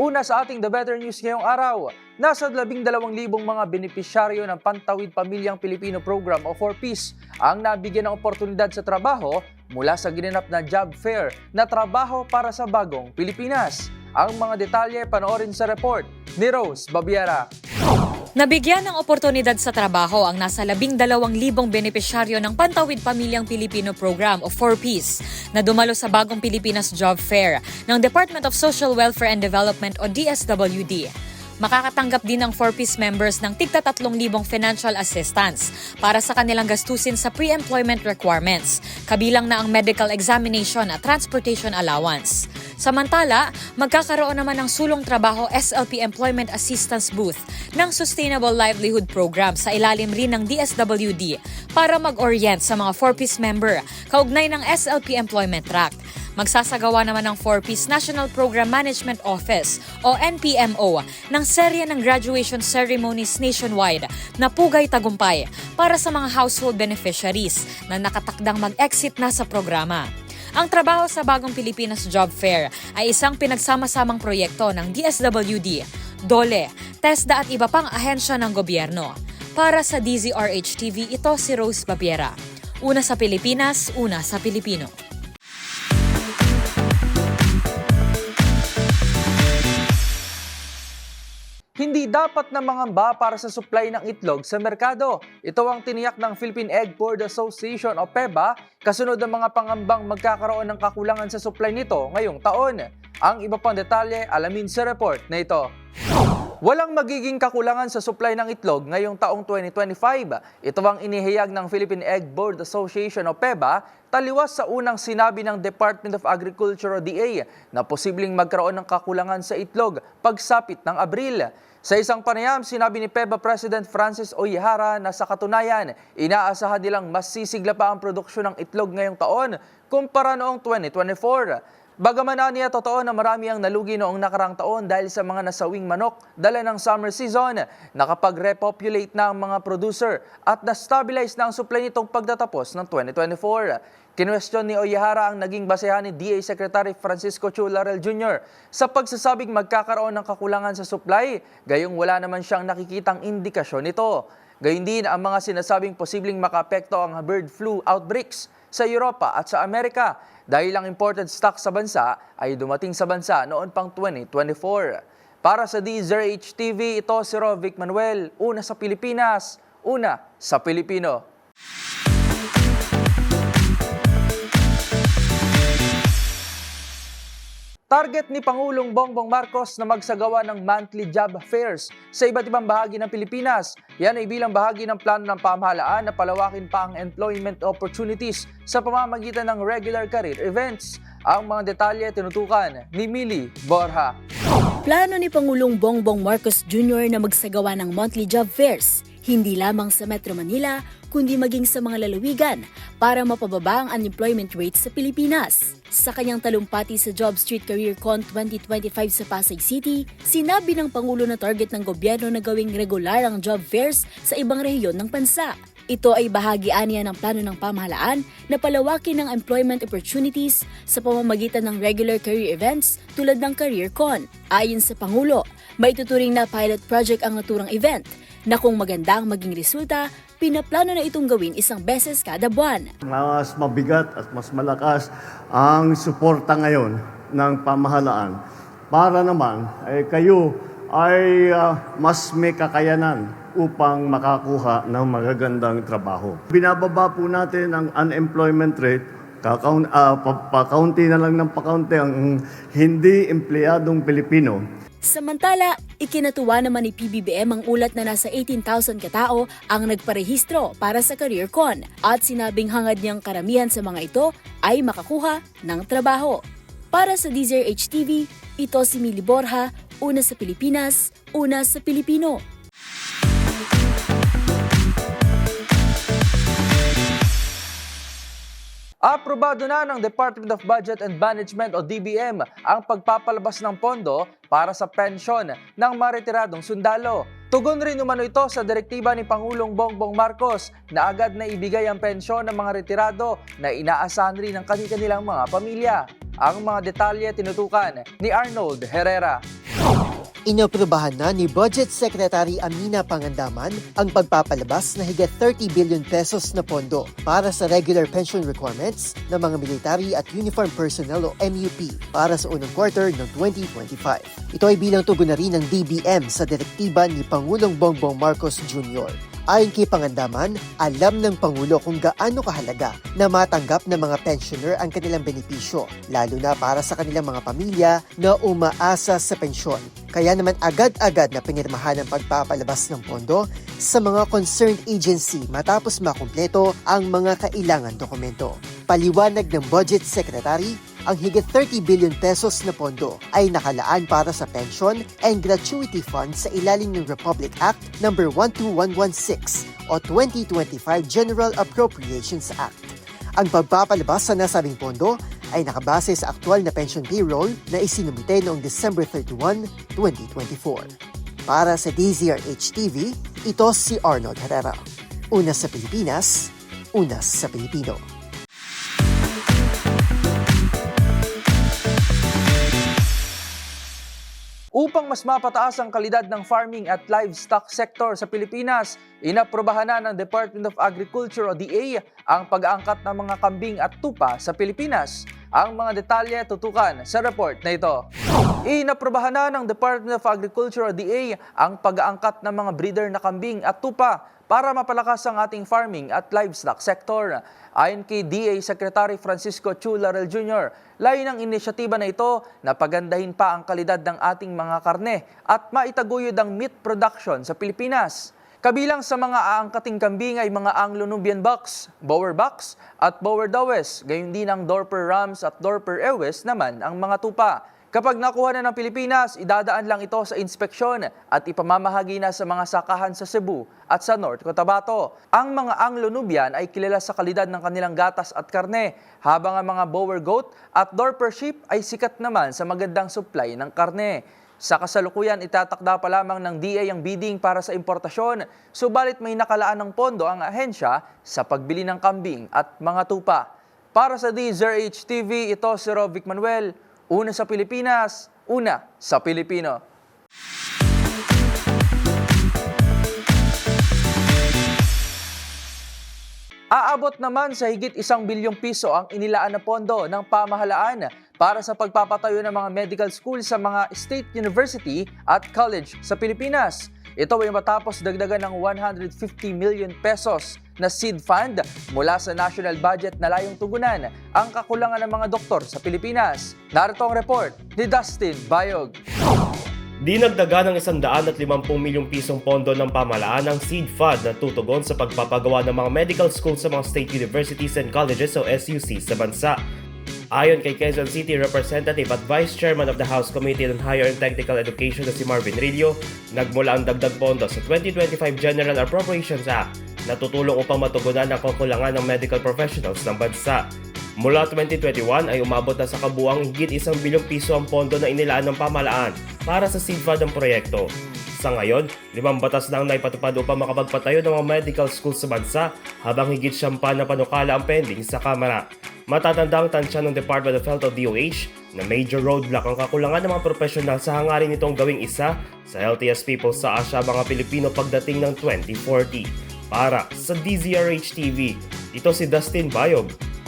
Una sa ating The Better News ngayong araw, nasa 12,000 mga benepisyaryo ng Pantawid Pamilyang Pilipino Program o 4Peace ang nabigyan ng oportunidad sa trabaho mula sa ginanap na job fair na trabaho para sa bagong Pilipinas. Ang mga detalye panoorin sa report ni Rose Babiera. Nabigyan ng oportunidad sa trabaho ang nasa 12,000 benepisyaryo ng Pantawid Pamilyang Pilipino Program o 4Ps na dumalo sa bagong Pilipinas Job Fair ng Department of Social Welfare and Development o DSWD. Makakatanggap din ng 4Ps members ng tigta 3,000 financial assistance para sa kanilang gastusin sa pre-employment requirements, kabilang na ang medical examination at transportation allowance. Samantala, magkakaroon naman ng sulong trabaho SLP Employment Assistance Booth ng Sustainable Livelihood Program sa ilalim rin ng DSWD para mag-orient sa mga 4-piece member kaugnay ng SLP Employment Tract. Magsasagawa naman ng 4-piece National Program Management Office o NPMO ng serye ng graduation ceremonies nationwide na pugay tagumpay para sa mga household beneficiaries na nakatakdang mag-exit na sa programa. Ang trabaho sa Bagong Pilipinas Job Fair ay isang pinagsama-samang proyekto ng DSWD, DOLE, TESDA at iba pang ahensya ng gobyerno. Para sa DZRH TV, ito si Rose Babiera. Una sa Pilipinas, una sa Pilipino. Hindi dapat na mangamba para sa supply ng itlog sa merkado. Ito ang tiniyak ng Philippine Egg Board Association o PEBA kasunod ng mga pangambang magkakaroon ng kakulangan sa supply nito ngayong taon. Ang iba pang detalye alamin sa report na ito. Walang magiging kakulangan sa supply ng itlog ngayong taong 2025. Ito ang inihayag ng Philippine Egg Board Association o PEBA taliwas sa unang sinabi ng Department of Agriculture o DA na posibleng magkaroon ng kakulangan sa itlog pagsapit ng Abril. Sa isang panayam, sinabi ni PEBA President Francis Oyehara na sa katunayan, inaasahan nilang mas sisigla pa ang produksyon ng itlog ngayong taon kumpara noong 2024. Bagaman niya totoo na marami ang nalugi noong nakarang taon dahil sa mga nasawing manok dala ng summer season, nakapag-repopulate na ang mga producer at na-stabilize na ang supply nitong pagtatapos ng 2024. Kinwestiyon ni Oyahara ang naging basehan ni DA Secretary Francisco Chu Laurel Jr. sa pagsasabing magkakaroon ng kakulangan sa supply, gayong wala naman siyang nakikitang indikasyon nito. Gayun din ang mga sinasabing posibleng makapekto ang bird flu outbreaks sa Europa at sa Amerika dahil ang imported stock sa bansa ay dumating sa bansa noon pang 2024. Para sa DZRH TV, ito si Rovic Manuel, una sa Pilipinas, una sa Pilipino. Target ni Pangulong Bongbong Marcos na magsagawa ng monthly job fairs sa iba't ibang bahagi ng Pilipinas. Yan ay bilang bahagi ng plano ng pamahalaan na palawakin pa ang employment opportunities sa pamamagitan ng regular career events. Ang mga detalye tinutukan ni Mili Borja. Plano ni Pangulong Bongbong Marcos Jr. na magsagawa ng monthly job fairs, hindi lamang sa Metro Manila, kundi maging sa mga lalawigan para mapababa ang unemployment rate sa Pilipinas. Sa kanyang talumpati sa Job Street Career Con 2025 sa Pasay City, sinabi ng Pangulo na target ng gobyerno na gawing regular ang job fairs sa ibang rehiyon ng bansa. Ito ay bahagi aniya ng plano ng pamahalaan na palawakin ng employment opportunities sa pamamagitan ng regular career events tulad ng CareerCon. Ayon sa Pangulo, maituturing na pilot project ang naturang event na kung maganda ang maging resulta, pinaplano na itong gawin isang beses kada buwan. mas mabigat at mas malakas ang suporta ngayon ng pamahalaan para naman eh, kayo ay ah, mas may kakayanan upang makakuha ng magagandang trabaho. Binababa po natin ang unemployment rate Kakaun, ah, pa- pakaunti na lang ng pakaunti ang hindi empleyadong Pilipino Samantala, ikinatuwa naman ni PBBM ang ulat na nasa 18,000 katao ang nagparehistro para sa CareerCon at sinabing hangad niyang karamihan sa mga ito ay makakuha ng trabaho. Para sa DZRH TV, ito si Mili Borja, una sa Pilipinas, una sa Pilipino. Aprobado na ng Department of Budget and Management o DBM ang pagpapalabas ng pondo para sa pensyon ng maretiradong sundalo. Tugon rin umano ito sa direktiba ni Pangulong Bongbong Marcos na agad na ibigay ang pensyon ng mga retirado na inaasahan rin ng kanilang mga pamilya. Ang mga detalye tinutukan ni Arnold Herrera. Inaprubahan na ni Budget Secretary Amina Pangandaman ang pagpapalabas na higit 30 billion pesos na pondo para sa regular pension requirements ng mga military at uniform personnel o MUP para sa unang quarter ng 2025. Ito ay bilang tugon na rin ng DBM sa direktiba ni Pangulong Bongbong Marcos Jr. Ayon kay Pangandaman, alam ng Pangulo kung gaano kahalaga na matanggap ng mga pensioner ang kanilang benepisyo, lalo na para sa kanilang mga pamilya na umaasa sa pensyon. Kaya naman agad-agad na pinirmahan ang pagpapalabas ng pondo sa mga concerned agency matapos makumpleto ang mga kailangan dokumento. Paliwanag ng Budget Secretary, ang higit 30 billion pesos na pondo ay nakalaan para sa pension and gratuity fund sa ilalim ng Republic Act No. 12116 o 2025 General Appropriations Act. Ang pagpapalabas sa nasabing pondo ay nakabase sa aktual na pension payroll na isinumite noong December 31, 2024. Para sa DZRH TV, ito si Arnold Herrera. Una sa Pilipinas, una sa Pilipino. Upang mas mapataas ang kalidad ng farming at livestock sector sa Pilipinas, inaprobahan na ng Department of Agriculture o DA ang pag-aangkat ng mga kambing at tupa sa Pilipinas. Ang mga detalye tutukan sa report na ito. Inaprobahan na ng Department of Agriculture o DA ang pag-aangkat ng mga breeder na kambing at tupa para mapalakas ang ating farming at livestock sector. Ayon kay DA Secretary Francisco Chu Laurel Jr., layo ng inisyatiba na ito na pagandahin pa ang kalidad ng ating mga karne at maitaguyod ang meat production sa Pilipinas. Kabilang sa mga aangkating kambing ay mga Anglo-Nubian Bucks, Boer Bucks at Boer Dawes, gayon din ang Dorper Rams at Dorper Ewes naman ang mga tupa. Kapag nakuha na ng Pilipinas, idadaan lang ito sa inspeksyon at ipamamahagi na sa mga sakahan sa Cebu at sa North Cotabato. Ang mga Anglo-Nubian ay kilala sa kalidad ng kanilang gatas at karne, habang ang mga Boer Goat at Dorper Sheep ay sikat naman sa magandang supply ng karne. Sa kasalukuyan, itatakda pa lamang ng DA ang bidding para sa importasyon, subalit may nakalaan ng pondo ang ahensya sa pagbili ng kambing at mga tupa. Para sa DZRH TV, ito si Rovic Manuel, una sa Pilipinas, una sa Pilipino. Aabot naman sa higit isang bilyong piso ang inilaan na pondo ng pamahalaan para sa pagpapatayo ng mga medical school sa mga state university at college sa Pilipinas. Ito ay matapos dagdagan ng 150 million pesos na seed fund mula sa national budget na layong tugunan ang kakulangan ng mga doktor sa Pilipinas. Narito ang report ni Dustin Bayog. Dinagdagan ng 150 milyong pisong pondo ng pamahalaan ang seed fund na tutugon sa pagpapagawa ng mga medical schools sa mga state universities and colleges o SUC sa bansa. Ayon kay Quezon City Representative at Vice Chairman of the House Committee on Higher and Technical Education na si Marvin Rillo, nagmula ang dagdag pondo sa 2025 General Appropriations Act na tutulong upang matugunan ang kakulangan ng medical professionals ng bansa. Mula 2021 ay umabot na sa kabuang higit isang bilyong piso ang pondo na inilaan ng pamahalaan para sa seed fund ng proyekto. Sa ngayon, limang batas na ang naipatupad upang makapagpatayo ng mga medical schools sa bansa habang higit siyampa na panukala ang pending sa Kamara. Matatanda ang tansya ng Department of Health o DOH na major roadblock ang kakulangan ng mga profesional sa hangarin nitong gawing isa sa healthiest people sa Asia mga Pilipino pagdating ng 2040. Para sa DZRH TV, ito si Dustin Bayog,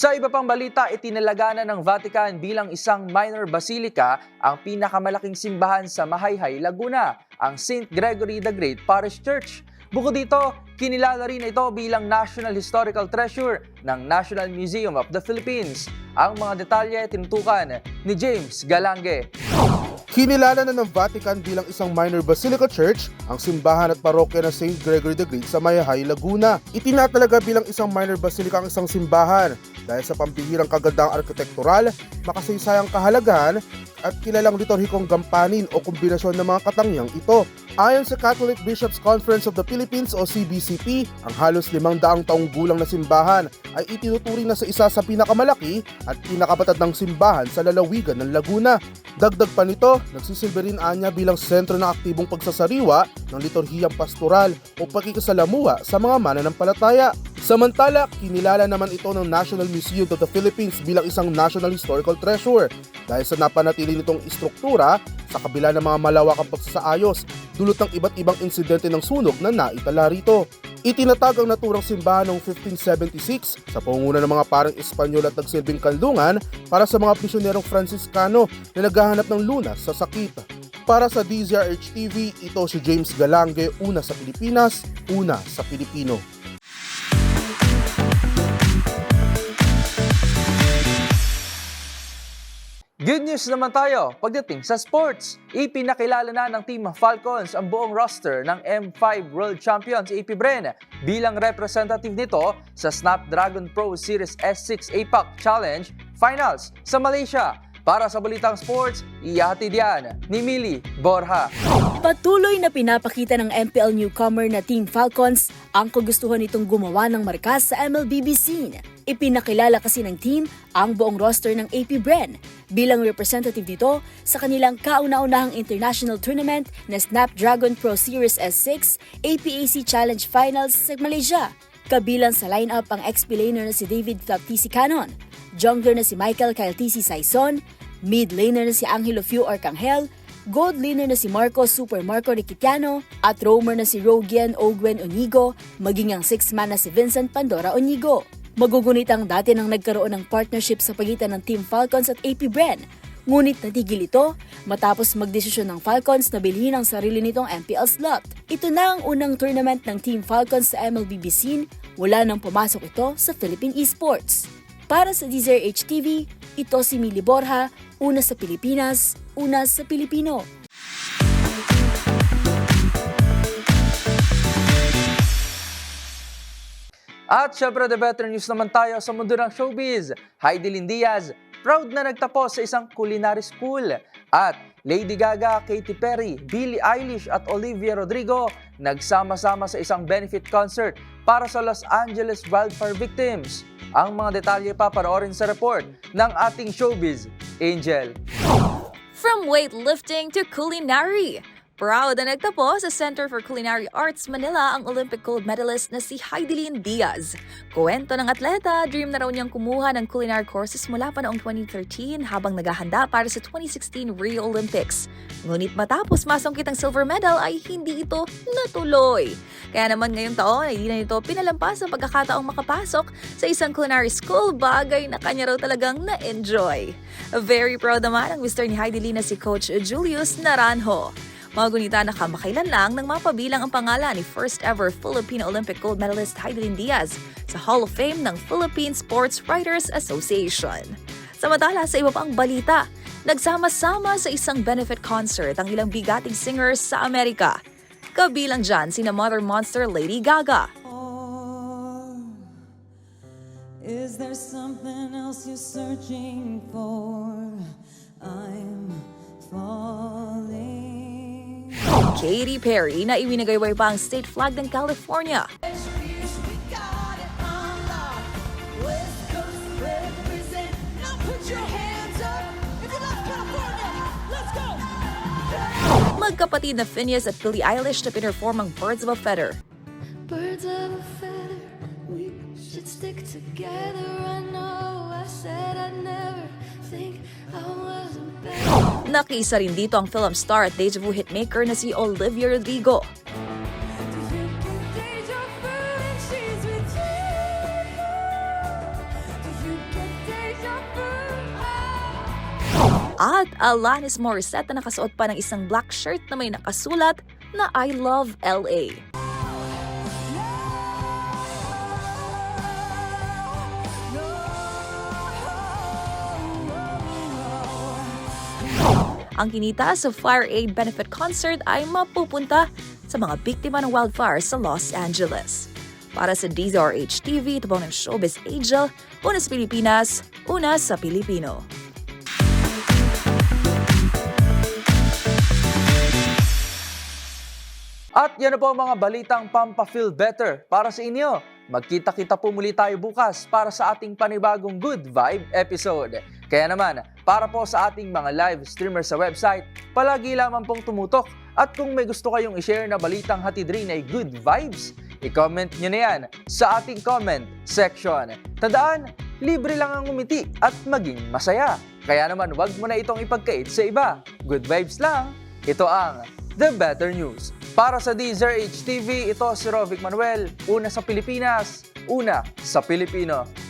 Sa iba pang balita, itinalaga na ng Vatican bilang isang minor basilica ang pinakamalaking simbahan sa Mahayhay, Laguna, ang St. Gregory the Great Parish Church. Bukod dito, kinilala rin ito bilang National Historical Treasure ng National Museum of the Philippines. Ang mga detalye tinutukan ni James Galange. Kinilala na ng Vatican bilang isang minor basilica church ang simbahan at parokya ng St. Gregory the Great sa Mayahay, Laguna. Itinatalaga bilang isang minor basilica ang isang simbahan dahil sa pambihirang kagandang arkitektural, makasaysayang kahalagahan at kilalang liturhikong gampanin o kombinasyon ng mga katangyang ito. Ayon sa Catholic Bishops Conference of the Philippines o CBCP, ang halos limang daang taong gulang na simbahan ay itinuturing na sa isa sa pinakamalaki at pinakabatad ng simbahan sa lalawigan ng Laguna. Dagdag pa nito, nagsisilbi rin anya bilang sentro ng aktibong pagsasariwa ng liturhiyang pastoral o pakikisalamuha sa mga mananampalataya. Samantala, kinilala naman ito ng National Museum of the Philippines bilang isang National Historical Treasure dahil sa napanatili nitong istruktura sa kabila ng mga malawakang pagsasaayos dulot ng iba't ibang insidente ng sunog na naitala rito. Itinatag ang naturang simbahan noong 1576 sa pangunguna ng mga parang Espanyol at nagsilbing kandungan para sa mga misyonerong Franciscano na naghahanap ng lunas sa sakit. Para sa DZRH TV, ito si James Galange, una sa Pilipinas, una sa Pilipino. Good news naman tayo pagdating sa sports. Ipinakilala na ng Team Falcons ang buong roster ng M5 World Champions AP Bren bilang representative nito sa Snapdragon Pro Series S6 APAC Challenge Finals sa Malaysia. Para sa Balitang Sports, ihatid yan ni Mili Borja. Patuloy na pinapakita ng MPL newcomer na Team Falcons ang kagustuhan nitong gumawa ng markas sa MLBB scene. Ipinakilala kasi ng team ang buong roster ng AP Bren bilang representative nito sa kanilang kauna-unahang international tournament na Snapdragon Pro Series S6 APAC Challenge Finals sa Malaysia. Kabilang sa lineup ang XP laner na si David Flaptisi Canon, jungler na si Michael TC Saison, mid laner na si Angelo Few Arcangel, gold laner na si Marco Super Marco Riquitiano, at roamer na si Rogian Ogwen Onigo, maging ang six-man na si Vincent Pandora Onigo. Magugunit ang dati nang nagkaroon ng partnership sa pagitan ng Team Falcons at AP Bren. Ngunit natigil ito matapos magdesisyon ng Falcons na bilhin ang sarili nitong MPL slot. Ito na ang unang tournament ng Team Falcons sa MLBB scene, wala nang pumasok ito sa Philippine Esports. Para sa DZRH TV, ito si Mili Borja, una sa Pilipinas, una sa Pilipino. At syempre, the better news naman tayo sa mundo ng showbiz. Heidelin Diaz, proud na nagtapos sa isang culinary school. At Lady Gaga, Katy Perry, Billie Eilish at Olivia Rodrigo nagsama-sama sa isang benefit concert para sa Los Angeles wildfire victims. Ang mga detalye pa panoorin sa report ng ating showbiz, Angel. From weightlifting to culinary. Proud na nagtapos sa Center for Culinary Arts Manila ang Olympic gold medalist na si Heidelin Diaz. Kuwento ng atleta, dream na raw niyang kumuha ng culinary courses mula pa noong 2013 habang naghahanda para sa 2016 Rio Olympics. Ngunit matapos masungkit ang silver medal ay hindi ito natuloy. Kaya naman ngayong taon ay di na nito pinalampas ang pagkakataong makapasok sa isang culinary school bagay na kanya raw talagang na-enjoy. Very proud naman ang Mr. ni Heidelin na si Coach Julius Naranjo. Mga gunita na kamakailan lang nang mapabilang ang pangalan ni first ever Filipino Olympic gold medalist Heidelin Diaz sa Hall of Fame ng Philippine Sports Writers Association. Samantala sa iba pang balita, nagsama-sama sa isang benefit concert ang ilang bigating singers sa Amerika. Kabilang dyan sina Mother Monster Lady Gaga, Is there something else you're searching for? I'm falling. Katy Perry na iwinagayway pa ang state flag ng California. Magkapatid na Phineas at Billie Eilish na pinerform ang Birds of a Feather. Birds of a feather, we should stick together, I know. Nakiisa rin dito ang film star at deja vu hitmaker na si Olivia Rodrigo. At Alanis Morissette na nakasuot pa ng isang black shirt na may nakasulat na I Love LA. Ang kinita sa Fire Aid Benefit Concert ay mapupunta sa mga biktima ng wildfire sa Los Angeles. Para sa DZRH TV, ito po ng Showbiz Angel, una sa Pilipinas, una sa Pilipino. At yan na po ang mga balitang Pampa-Feel Better para sa inyo. Magkita-kita po muli tayo bukas para sa ating panibagong Good Vibe episode. Kaya naman, para po sa ating mga live streamer sa website, palagi lamang pong tumutok. At kung may gusto kayong i-share na balitang hatid rin ay good vibes, i-comment nyo na yan sa ating comment section. Tandaan, libre lang ang umiti at maging masaya. Kaya naman, wag mo na itong ipagkait sa iba. Good vibes lang. Ito ang The Better News. Para sa DZRH TV, ito si Rovic Manuel. Una sa Pilipinas, una sa Pilipino.